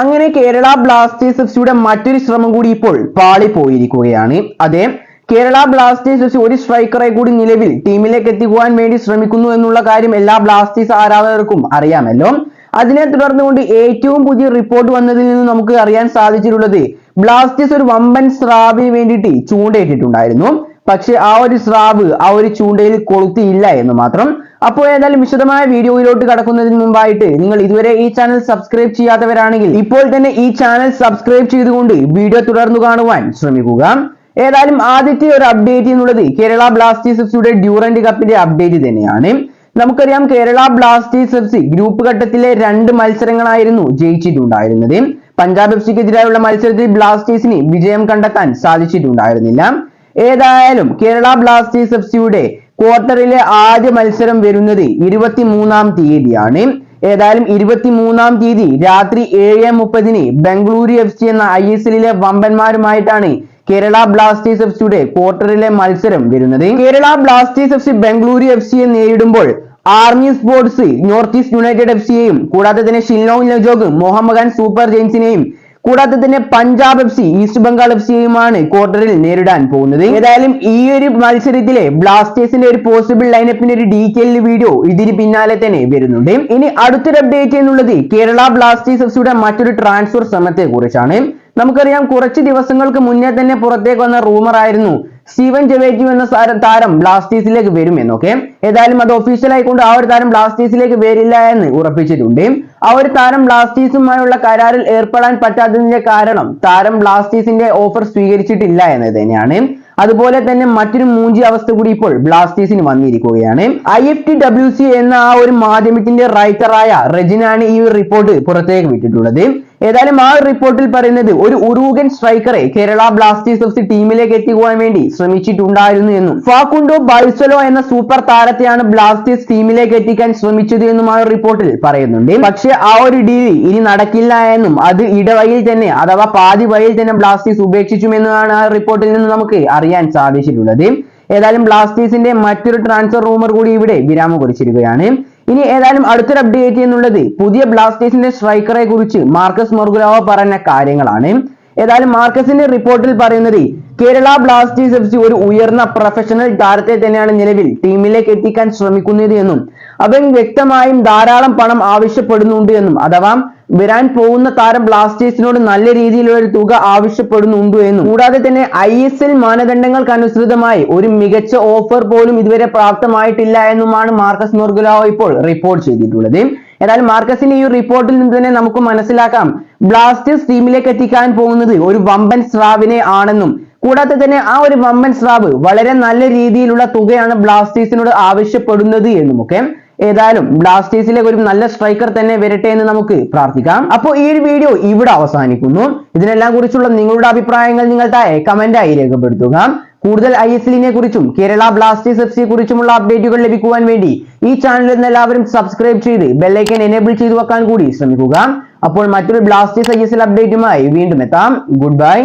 അങ്ങനെ Kerala Blasters F സിയുടെ മറ്റൊരു ശ്രമം കൂടി ഇപ്പോൾ പാളിപ്പോയിരിക്കുകയാണ്. അതെ കേരള ബ്ലാസ്റ്റേഴ്സ് എഫ് സി ഒരു സ്ട്രൈക്കറെ കൂടി നിലവിൽ ടീമിലേക്ക് എത്തിക്കുവാൻ വേണ്ടി ശ്രമിക്കുന്നു എന്നുള്ള കാര്യം എല്ലാ ബ്ലാസ്റ്റേഴ്സ് ആരാധകർക്കും അറിയാമല്ലോ. അതിനെ തുടർന്നുകൊണ്ട് ഏറ്റവും പുതിയ റിപ്പോർട്ട് വന്നതിൽ നിന്ന് നമുക്ക് അറിയാൻ സാധിച്ചിട്ടുള്ളത് ബ്ലാസ്റ്റേഴ്സ് ഒരു വമ്പൻ സ്രാവിന് വേണ്ടിയിട്ട് ചൂണ്ടയിട്ടിട്ടുണ്ടായിരുന്നു. പക്ഷെ ആ ഒരു സ്രാവ് ആ ഒരു ചൂണ്ടയിൽ കൊളുത്തിയില്ല എന്ന് മാത്രം. അപ്പോൾ ഏതായാലും വിശദമായ വീഡിയോയിലോട്ട് കടക്കുന്നതിന് മുമ്പായിട്ട് നിങ്ങൾ ഇതുവരെ ഈ ചാനൽ സബ്സ്ക്രൈബ് ചെയ്യാത്തവരാണെങ്കിൽ ഇപ്പോൾ തന്നെ ഈ ചാനൽ സബ്സ്ക്രൈബ് ചെയ്തുകൊണ്ട് വീഡിയോ തുടർന്നു കാണുവാൻ ശ്രമിക്കുക. ഏതായാലും ആദ്യത്തെ ഒരു അപ്ഡേറ്റ് എന്നുള്ളത് കേരള ബ്ലാസ്റ്റേഴ്സ് എഫ് സിയുടെ ഡ്യൂറന്റ് കപ്പിന്റെ അപ്ഡേറ്റ് തന്നെയാണ്. നമുക്കറിയാം കേരള ബ്ലാസ്റ്റേഴ്സ് എഫ് ഗ്രൂപ്പ് ഘട്ടത്തിലെ രണ്ട് മത്സരങ്ങളായിരുന്നു ജയിച്ചിട്ടുണ്ടായിരുന്നത്. പഞ്ചാബ് എഫ് സിക്കെതിരായുള്ള മത്സരത്തിൽ ബ്ലാസ്റ്റേഴ്സിന് വിജയം കണ്ടെത്താൻ സാധിച്ചിട്ടുണ്ടായിരുന്നില്ല. ഏതായാലും കേരള ബ്ലാസ്റ്റേഴ്സ് എഫ് സിയുടെ ക്വാർട്ടറിലെ ആദ്യ മത്സരം വരുന്നത് ഇരുപത്തിമൂന്നാം തീയതിയാണ്. ഏതായാലും ഇരുപത്തിമൂന്നാം തീയതി രാത്രി ഏഴ് മുപ്പതിന് ബംഗളൂരു എഫ് സി എന്ന ഐ എസ് എല്ലിലെ വമ്പന്മാരുമായിട്ടാണ് കേരള ബ്ലാസ്റ്റേഴ്സ് എഫ് സിയുടെ ക്വാർട്ടറിലെ മത്സരം വരുന്നത്. Kerala Blasters F C Bengaluru F സിയെ നേരിടുമ്പോൾ Army Sports North East United F സിയെയും കൂടാതെ തന്നെ ഷില്ലോങ് ലജോഗ് മോഹമ്മദാൻ സൂപ്പർ ജെയിൻസിനെയും കൂടാതെ തന്നെ Punjab F C East Bengal F സിയുമാണ് ക്വാർട്ടറിൽ നേരിടാൻ പോകുന്നത്. ഏതായാലും ഈ ഒരു മത്സരത്തിലെ ബ്ലാസ്റ്റേഴ്സിന്റെ ഒരു പോസിബിൾ ലൈനപ്പിന്റെ ഒരു ഡീറ്റെയിൽ വീഡിയോ ഇതിന് പിന്നാലെ തന്നെ വരുന്നുണ്ട്. ഇനി അടുത്തൊരു അപ്ഡേറ്റ് എന്നുള്ളത് കേരള ബ്ലാസ്റ്റേഴ്സ് എഫ് സിയുടെ മറ്റൊരു ട്രാൻസ്ഫർ ശ്രമത്തെ കുറിച്ചാണ് നമുക്കറിയാം കുറച്ച് ദിവസങ്ങൾക്ക് മുന്നേ തന്നെ പുറത്തേക്ക് വന്ന റൂമർ ആയിരുന്നു സ്റ്റീവൻ ജവേജു എന്ന താരം ബ്ലാസ്റ്റേഴ്സിലേക്ക് വരും എന്നൊക്കെ ഏതായാലും അത് ഒഫീഷ്യൽ ആയിക്കൊണ്ട് ആ ഒരു താരം ബ്ലാസ്റ്റേഴ്സിലേക്ക് വരില്ല എന്ന് ഉറപ്പിച്ചിട്ടുണ്ട്. ആ ഒരു താരം ബ്ലാസ്റ്റേഴ്സുമായുള്ള കരാറിൽ ഏർപ്പെടാൻ പറ്റാത്തതിന്റെ കാരണം താരം ബ്ലാസ്റ്റേഴ്സിന്റെ ഓഫർ സ്വീകരിച്ചിട്ടില്ല എന്നത് തന്നെയാണ്. അതുപോലെ തന്നെ മറ്റൊരു മൂഞ്ചി അവസ്ഥ കൂടി ഇപ്പോൾ ബ്ലാസ്റ്റേഴ്സിന് വന്നിരിക്കുകയാണ്. I F T W C എന്ന ആ ഒരു മാധ്യമത്തിന്റെ റൈറ്ററായ റെജിനാണ് ഈ ഒരു റിപ്പോർട്ട് പുറത്തേക്ക് വിട്ടിട്ടുള്ളത്. ഏതായാലും ആ റിപ്പോർട്ടിൽ പറയുന്നത് ഒരു ഉറൂഗൻ സ്ട്രൈക്കറെ കേരള ബ്ലാസ്റ്റേഴ്സ് എഫ് സി ടീമിലേക്ക് എത്തിക്കുവാൻ വേണ്ടി ശ്രമിച്ചിട്ടുണ്ടായിരുന്നു എന്നും. ഫാക്കുണ്ടോ ബൈസലോ എന്ന സൂപ്പർ താരത്തെയാണ് ബ്ലാസ്റ്റേഴ്സ് ടീമിലേക്ക് എത്തിക്കാൻ ശ്രമിച്ചത് എന്നും ആ റിപ്പോർട്ടിൽ പറയുന്നുണ്ട്. പക്ഷെ ആ ഒരു ഡീൽ ഇനി നടക്കില്ല എന്നും അത് ഇടവയിൽ തന്നെ അഥവാ പാതി വഴിയിൽ തന്നെ ബ്ലാസ്റ്റേഴ്സ് ഉപേക്ഷിച്ചുമെന്നാണ് ആ റിപ്പോർട്ടിൽ നിന്ന് നമുക്ക് അറിയാൻ സാധിച്ചിട്ടുള്ളത്. ഏതായാലും ബ്ലാസ്റ്റേഴ്സിന്റെ മറ്റൊരു ട്രാൻസ്ഫർ റൂമർ കൂടി ഇവിടെ വിരാമം കുറിച്ചിരിക്കുകയാണ്. ഇനി ഏതായാലും അടുത്തൊരു അപ്ഡേറ്റ് എന്നുള്ളത് പുതിയ ബ്ലാസ്റ്റേഴ്സിന്റെ സ്ട്രൈക്കറെ കുറിച്ച് മാർക്കസ് മൊർഗുലാവോ പറഞ്ഞ കാര്യങ്ങളാണ്. ഏതായാലും മാർക്കസിന്റെ റിപ്പോർട്ടിൽ പറയുന്നത് കേരള ബ്ലാസ്റ്റേഴ്സ് എഫ് സി ഒരു ഉയർന്ന പ്രൊഫഷണൽ താരത്തെ തന്നെയാണ് നിലവിൽ ടീമിലേക്ക് എത്തിക്കാൻ ശ്രമിക്കുന്നത് എന്നും അവൻ വ്യക്തമായും ധാരാളം പണം ആവശ്യപ്പെടുന്നുണ്ട് എന്നും അഥവാ വരാൻ പോകുന്ന താരം ബ്ലാസ്റ്റേഴ്സിനോട് നല്ല രീതിയിലുള്ള ഒരു തുക ആവശ്യപ്പെടുന്നുണ്ട് എന്നും. കൂടാതെ തന്നെ ഐ എസ് എൽ മാനദണ്ഡങ്ങൾക്ക് അനുസൃതമായി ഒരു മികച്ച ഓഫർ പോലും ഇതുവരെ പ്രാപ്തമായിട്ടില്ല എന്നുമാണ് മാർക്കസ് മൊർഗുലാവോ ഇപ്പോൾ റിപ്പോർട്ട് ചെയ്തിട്ടുള്ളത്. എന്നാൽ മാർക്കസിന്റെ ഈ റിപ്പോർട്ടിൽ നിന്ന് തന്നെ നമുക്ക് മനസ്സിലാക്കാം. ബ്ലാസ്റ്റേഴ്സ് ടീമിലേക്ക് എത്തിക്കാൻ പോകുന്നത് ഒരു വമ്പൻ സ്രാവിനെ ആണെന്നും കൂടാതെ തന്നെ ആ ഒരു വമ്പൻ സ്രാവ് വളരെ നല്ല രീതിയിലുള്ള തുകയാണ് ബ്ലാസ്റ്റേഴ്സിനോട് ആവശ്യപ്പെടുന്നത് എന്നും എന്നുമൊക്കെ ഏതായാലും ബ്ലാസ്റ്റേഴ്സിലെ ഒരു നല്ല സ്ട്രൈക്കർ തന്നെ വരട്ടെ എന്ന് നമുക്ക് പ്രാർത്ഥിക്കാം. അപ്പോൾ ഈ ഒരു വീഡിയോ ഇവിടെ അവസാനിക്കുന്നു. ഇതിനെല്ലാം കുറിച്ചുള്ള നിങ്ങളുടെ അഭിപ്രായങ്ങൾ നിങ്ങൾ താഴെ കമന്റായി രേഖപ്പെടുത്തുക. കൂടുതൽ ഐ എസ് എല്ലിനെ കുറിച്ചും കേരള ബ്ലാസ്റ്റേഴ്സ് എഫ് സിയെ കുറിച്ചുമുള്ള അപ്ഡേറ്റുകൾ ലഭിക്കുവാൻ വേണ്ടി ഈ ചാനൽ നിന്ന് എല്ലാവരും സബ്സ്ക്രൈബ് ചെയ്ത് ബെല്ലൈക്കൻ എനേബിൾ ചെയ്തു വെക്കാൻ കൂടി ശ്രമിക്കുക. അപ്പോൾ മറ്റൊരു ബ്ലാസ്റ്റേഴ്സ് ഐ എസ് എൽ അപ്ഡേറ്റുമായി വീണ്ടും എത്താം. Good bye